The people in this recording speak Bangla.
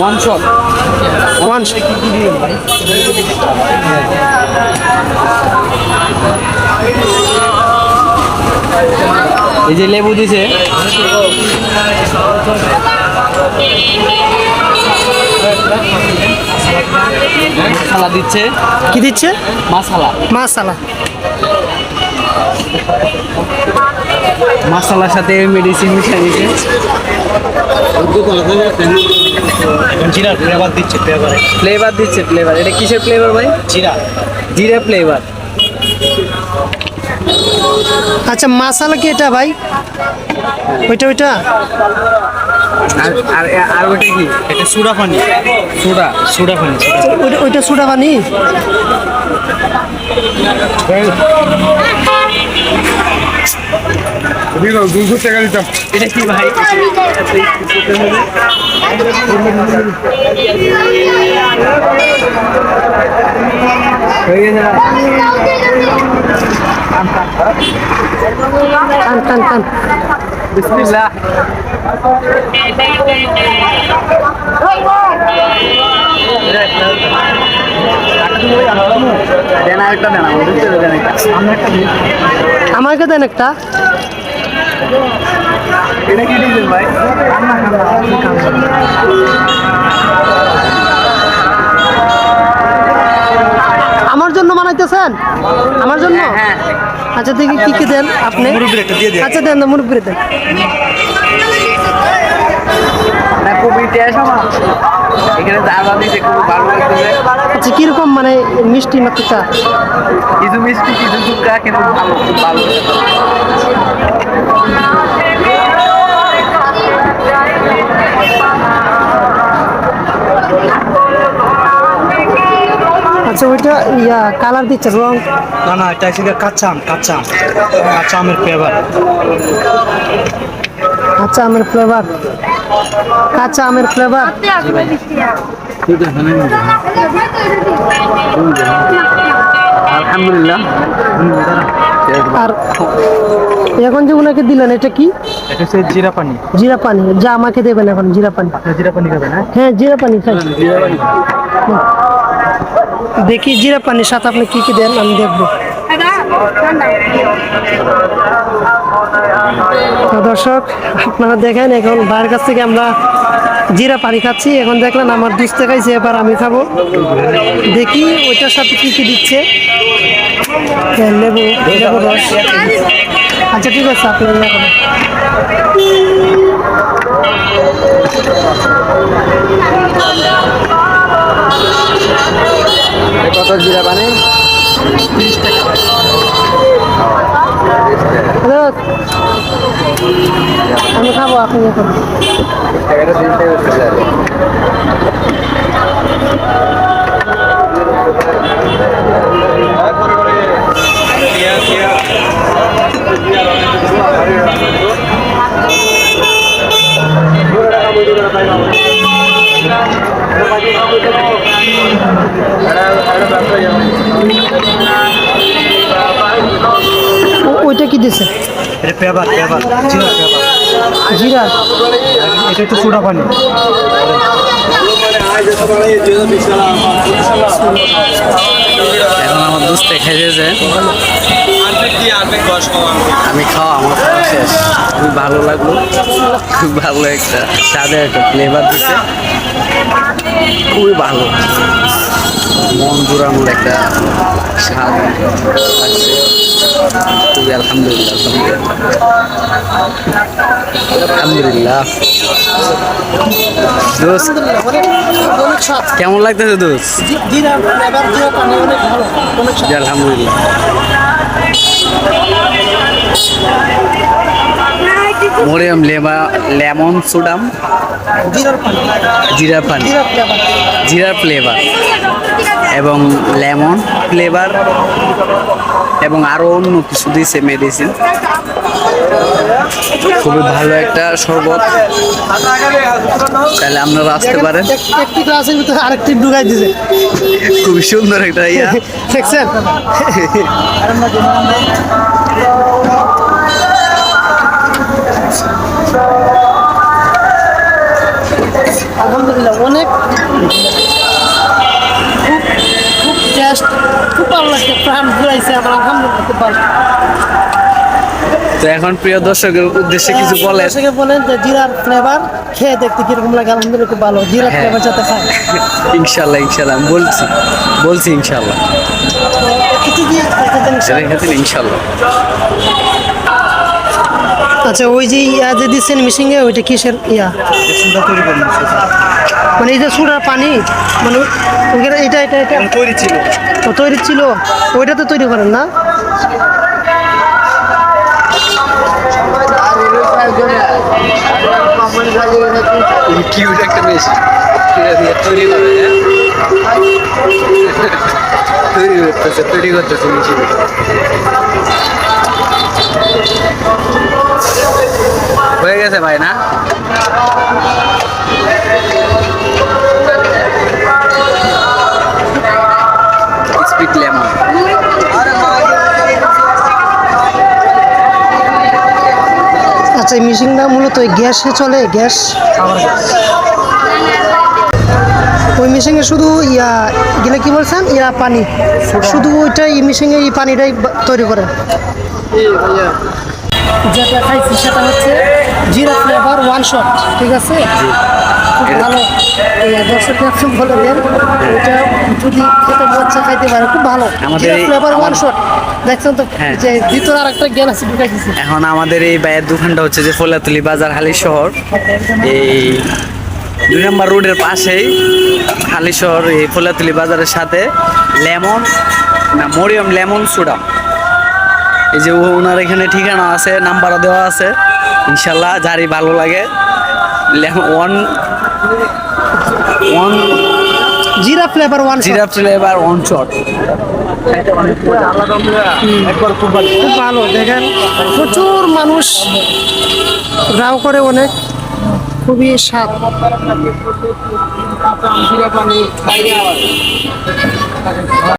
ওয়ান শট ওয়ান এই যে লেবু দিছে। মশলা দিচ্ছে। কি দিচ্ছে? মশলা মাসালা। মশলার সাথে মেডিসিন মিশিয়ে দিচ্ছে। জিরার ফ্লেভার দিচ্ছে ফ্লেভারে ফ্লেভার দিচ্ছে ফ্লেভার এটা কিসের ফ্লেভার ভাই? জিরা। জিরা ফ্লেভার আচ্ছা মাসালা কি এটা ভাই? ওইটা ওইটা? আর আর আর ওটা কি? এটা সুডা পানি। সোডা সুডা পানি। ওইটা ওইটা সুডা পানি? এটা কি ভাই? হয়ে টান টান টান। বিসমিল্লাহ। দেন আমরা একটা। আমাকে দেন একটা। এটা কি ডিজেল ভাই? কান্না কান্না আমার জন্য বানাইতেছেন? আমার জন্য? হ্যাঁ আচ্ছা দেখি কি কি দেন আপনি? মুরব্বির একটা দিয়ে দিন। আচ্ছা দেন না মুরব্বি দেন না খুবই টেস্ট এখানে দাবা দিয়েছে খুব ভালো লাগতেছে। আচ্ছা কীরকম মানে মিষ্টি মাত্রটা? কিছু মিষ্টি কিছু চুকা কিন্তু ভালো খুব ভালো। আচ্ছা ওইটা ইয়া কালার দিচ্ছে রং? না না এটা কাঁচা আম কাঁচা আম। কাঁচা আমের ফ্লেভার কাঁচা আমের ফ্লেভার কাঁচা আমের ফ্লেভার আলহামদুলিল্লাহ। আর এখন যে ওনাকে দিলেন এটা কি? এটা হচ্ছে জিরা পানি। জিরা পানি। যা আমাকে দেবেন এখন জিরা পানি। জিরা পানি খাবেন হ্যাঁ? হ্যাঁ জিরা পানি খাই। দেখি জিরা পানির সাথে আপনি কি কি দেন আমি দেখব। দর্শক, আপনারা দেখেন এখন বাইরের কাছ থেকে আমরা জিরা পানি খাচ্ছি। এখন দেখলেন আমার দুধ খাইছে, এবার আমি খাব। দেখি ওইটার সাথে কি কি দিচ্ছে। লেবু লেবু রস। আচ্ছা ঠিক আছে, আপনি আপনি ইয়ে করুন ওইটা কি দিছে? ফ্লেভার ফ্লেভার জিরা, এটা একটু সুডা পানি। এখন আমার দুধ খাইতেছে আমি খাওয়া, আমার খাওয়া শেষ। খুব ভালো লাগল। খুব ভালো একটা স্বাদের একটা ফ্লেভার দিচ্ছে খুবই ভালো। মন জোড়ানোর একটা স্বাদ লাগছে। আলহামদুলিল্লাহ আলহামদুলিল্লাহ। কেমন লাগতেছে দোস্ত? আলহামদুলিল্লাহ। মরিয়াম লেমা লেমন সুডাম জিরা পানি। জিরার ফ্লেভার এবং লেমন ফ্লেভার এবং আরও অন্য কিছু দিয়েছে মেডিসিন খুবই ভালো একটা শরবত। তাহলে আপনারা আসতে পারেন। একটি গ্লাসের ভিতরে আরেকটি ঢুকাই দিছে। খুবই সুন্দর একটা ইয়া। দেখছেন? আলহামদুলিল্লাহ অনেক খুব খুব টেস্ট খুব প্রাণ ঘুরাইছে আমার আলহামদুলিল্লাহ তো এখন প্রিয় দর্শকের উদ্দেশ্যে কিছু বলেন। দর্শকে বলেন যে জিরার ফ্লেভার খেয়ে দেখতে কীরকম লাগে আলহামদুলিল্লাহ খুব ভালো। জিরার হ্যাঁ। ফ্লেভার যাতে খায়। ইনশাল্লাহ ইনশাল্লাহ আমি বলছি বলছি ইনশাল্লাহ। ইনশাল্লাহ। আচ্ছা ওই যে ইয়া যে দিচ্ছেন মিশিংয়ে ওইটা কিসের ইয়া? তৈরি করুন মানে এই যে সুরার পানি মানে ওইখানে এটা এটা এটা। তৈরি ছিল। ও তৈরি ছিল। ওইটা তো তৈরি করেন না? কিউট একটা তৈরি করে হ্যাঁ? তৈরি করতেছে তৈরি করতেছে মেশিন। হয়ে গেছে ভাই না? আচ্ছা এই মিশিংটা মূলত ওই গ্যাসে চলে গ্যাস ওই মেশিনে শুধু ইয়া গেলে কি বলছেন? ইয়া পানি। শুধু ওইটাই মেশিনে এই পানিটাই তৈরি করে। যেটা খাইছি সেটা হচ্ছে জিরা ফ্লেভার ওয়ান শট ঠিক আছে? খুব ভালো। এই দর্শক একশো বলে দেন এটা যদি খেতে বাচ্চা খাইতে পারে খুব ভালো। জিরা ফ্লেভার ওয়ান শট দেখছেন তো? হ্যাঁ। যে ভিতরে আর একটা জ্ঞান আছে ঢুকাই দিচ্ছে এখন আমাদের এই বাইয়ের দোকানটা হচ্ছে যে ফোলাতুলি বাজার হালি শহর। এই দুই নম্বর রোডের পাশেই হালি শহর এই ফোলাতুলি বাজারের সাথে লেমন না মরিয়ম লেমন সুডা। এই যে ওনার এখানে ঠিকানা আছে নাম্বারও দেওয়া আছে। ইনশাল্লাহ যারই ভালো লাগে ওয়ান ওয়ান জিরা ফ্লেভার ওয়ান জিরা ফ্লেভার ওয়ান শট খুব ভালো। খুব ভালো দেখেন। প্রচুর মানুষ রাও করে অনেক। খুবই স্বাদ।